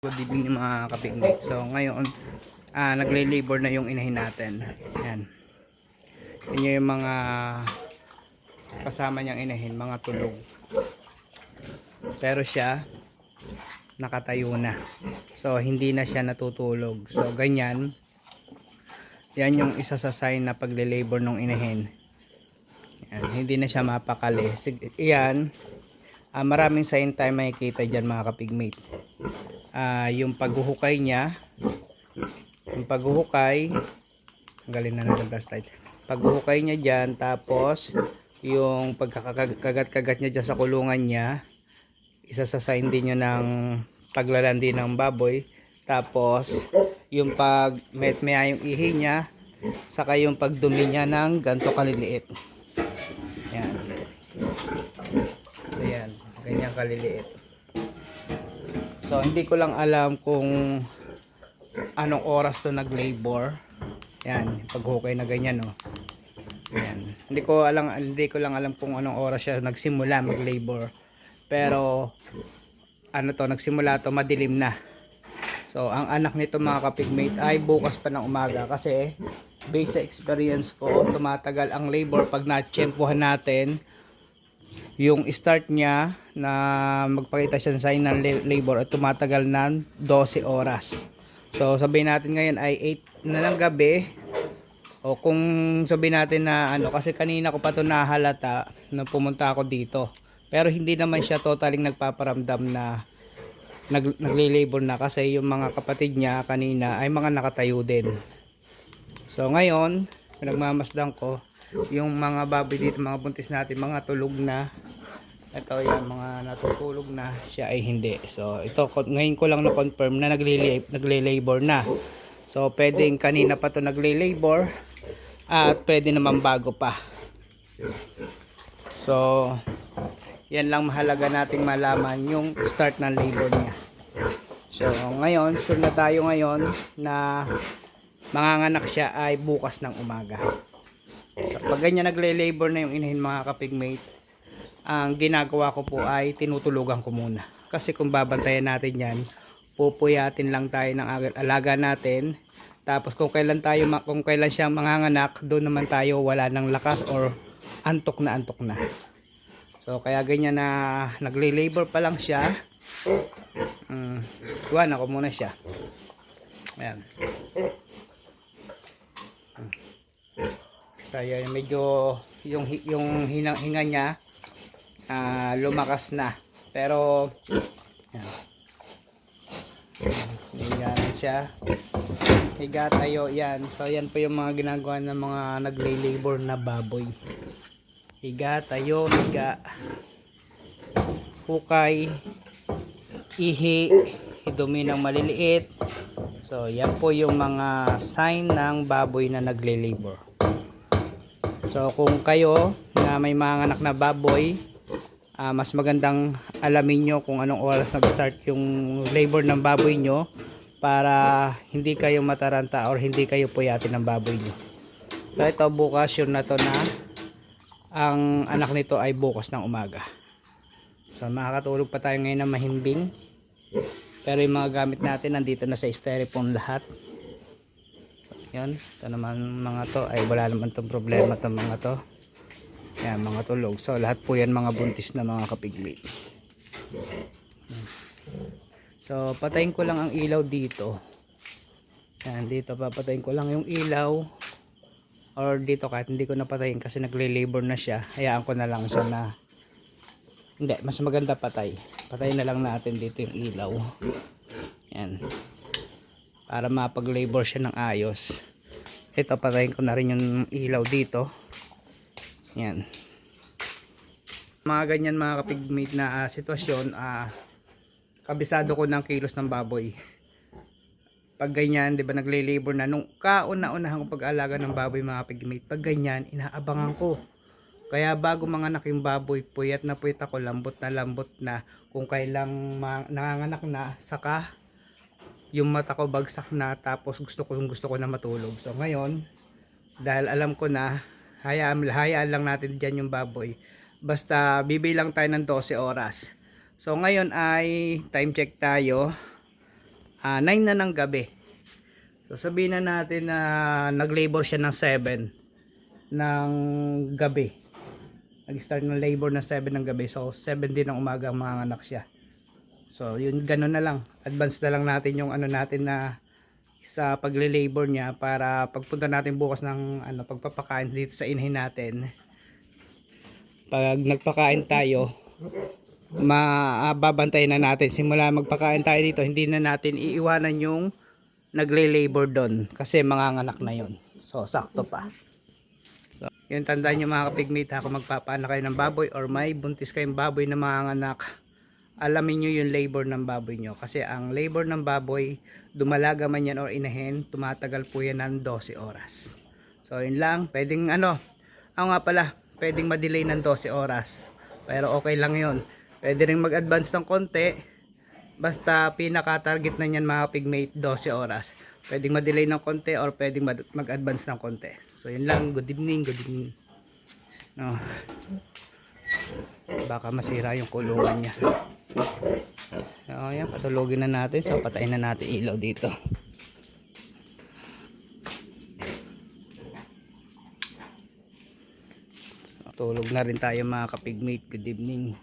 Good evening mga kapigmate. So ngayon, ah, nagle-labor na yung inahin natin. Yan. Yan yung mga kasama niyang inahin, mga tulog. Pero siya, nakatayo na. So hindi na siya natutulog. So ganyan, yan yung isa sa sign na pagle-labor ng inahin. Yan, hindi na siya mapakali. Sig- Yan, ah, maraming sign tayo makikita dyan mga kapigmate ah, yung paghuhukay niya yung paghuhukay galing na ng flashlight paghuhukay niya dyan tapos yung pagkakagat-kagat niya dyan sa kulungan niya isa sa sign din yun ng paglalandi ng baboy. Tapos yung pag met maya yung ihi niya saka yung pagdumi niya ng ganto kaliliit. Yan. So yan. Ganyan kaliliit So hindi ko lang alam kung anong oras to nag-labor. Yan, paghukay na ganyan no. Yan. Hindi ko alam hindi ko lang alam kung anong oras siya nagsimula mag-labor. Pero ano to, nagsimula to madilim na. So ang anak nito mga kapigmate ay bukas pa ng umaga kasi based sa experience ko, tumatagal ang labor pag na-tsempuhan natin yung start niya na magpakita siya ng sign ng la- labor at tumatagal ng 12 oras. So sabihin natin ngayon ay 8 na lang gabi o kung sabihin natin na ano kasi kanina ko pa to nahalata nung pumunta ako dito. Pero hindi naman siya totaling nagpaparamdam na nag, nagle-labor na kasi yung mga kapatid niya kanina ay mga nakatayo din. So ngayon, pinagmamasdan ko yung mga baboy dito, mga buntis natin, mga tulog na. Ito yan, mga natutulog na, siya ay hindi. So ito, ngayon ko lang na-confirm na nagle- nagle-labor na. So pwedeng kanina pa to nagle-labor at pwede naman bago pa. So yan lang mahalaga nating malaman yung start ng labor niya. So ngayon, sure na tayo ngayon na manganganak siya ay bukas ng umaga. So, pag ganyan nagle-labor na yung inahin mga kapigmate, ang ginagawa ko po ay tinutulugan ko muna. Kasi kung babantayan natin yan, pupuyatin lang tayo ng aga- alaga natin. Tapos kung kailan tayo kung kailan siya manganganak, doon naman tayo wala ng lakas or antok na antok na. So kaya ganyan na nagle-labor pa lang siya. Mm, iwan ako muna siya. Ayan. So yun, medyo yung yung hinang hinga niya ah, lumakas na. Pero yan. Higa na siya. Higa tayo yan. So yan po yung mga ginagawa ng mga nagle-labor na baboy. Higa tayo, higa. Hukay. Ihi. Dumi ng maliliit. So yan po yung mga sign ng baboy na nagle-labor. So kung kayo na may mga anak na baboy, ah, mas magandang alamin nyo kung anong oras nag-start yung labor ng baboy nyo para hindi kayo mataranta or hindi kayo puyatin ng baboy nyo. So ito bukas sure na to na ang anak nito ay bukas ng umaga. So makakatulog pa tayo ngayon ng mahimbing. Pero yung mga gamit natin nandito na sa styrofoam lahat. Yan, ito naman mga to ay wala naman tong problema tong mga to. Yan, mga tulog. So lahat po yan mga buntis na mga kapigmate. So patayin ko lang ang ilaw dito. Yan, dito papatayin ko lang yung ilaw. Or dito kahit hindi ko napatayin kasi nagle-labor na siya. Hayaan ko na lang siya na hindi, mas maganda patay. Patayin na lang natin dito yung ilaw. Yan para mapag-labor siya ng ayos. Ito, patayin ko na rin yung ilaw dito. Yan. Mga ganyan mga kapigmate na ah, sitwasyon, ah, kabisado ko ng kilos ng baboy. Pag ganyan, di ba nagle-labor na, nung kauna-unahan ko pag-alaga ng baboy mga kapigmate, pag ganyan, inaabangan ko. Kaya bago manganak yung baboy, puyat na puyat ako, lambot na lambot na, kung kailang nanganganak na, saka yung mata ko bagsak na tapos gusto ko gusto ko na matulog. So ngayon, dahil alam ko na hayaan, hayaan lang natin diyan yung baboy. Basta bibilang tayo ng 12 oras. So ngayon ay time check tayo. ah, 9 na ng gabi. So sabihin na natin na nag-labor siya ng 7 ng gabi. Nag-start ng labor ng 7 ng gabi. So 7 din ng umaga mga anak siya. So yun ganun na lang. Advance na lang natin yung ano natin na sa pagle-labor niya para pagpunta natin bukas ng ano pagpapakain dito sa inhin natin. Pag nagpakain tayo, mababantay na natin. Simula magpakain tayo dito hindi na natin iiwanan yung nagle-labor doon kasi manganganak na yon so sakto pa. So yun tandaan nyo mga kapigmate ha kung magpapaanak kayo ng baboy or may buntis kayong baboy na manganganak alamin nyo yung labor ng baboy nyo kasi ang labor ng baboy dumalaga man yan or inahin tumatagal po yan ng 12 oras so yun lang pwedeng ano ako nga pala pwedeng ma-delay ng 12 oras pero okay lang yon Pwede rin mag-advance ng konti. Basta pinaka-target na niyan mga pigmate 12 oras. Pwedeng ma-delay ng konti or pwedeng mag- mag-advance ng konti. So yun lang. Good evening. Good evening. No. Baka masira yung kulungan niya. So yan. Patulogin na natin. So patayin na natin ilaw dito. So, tulog na rin tayo mga kapigmate. Good evening.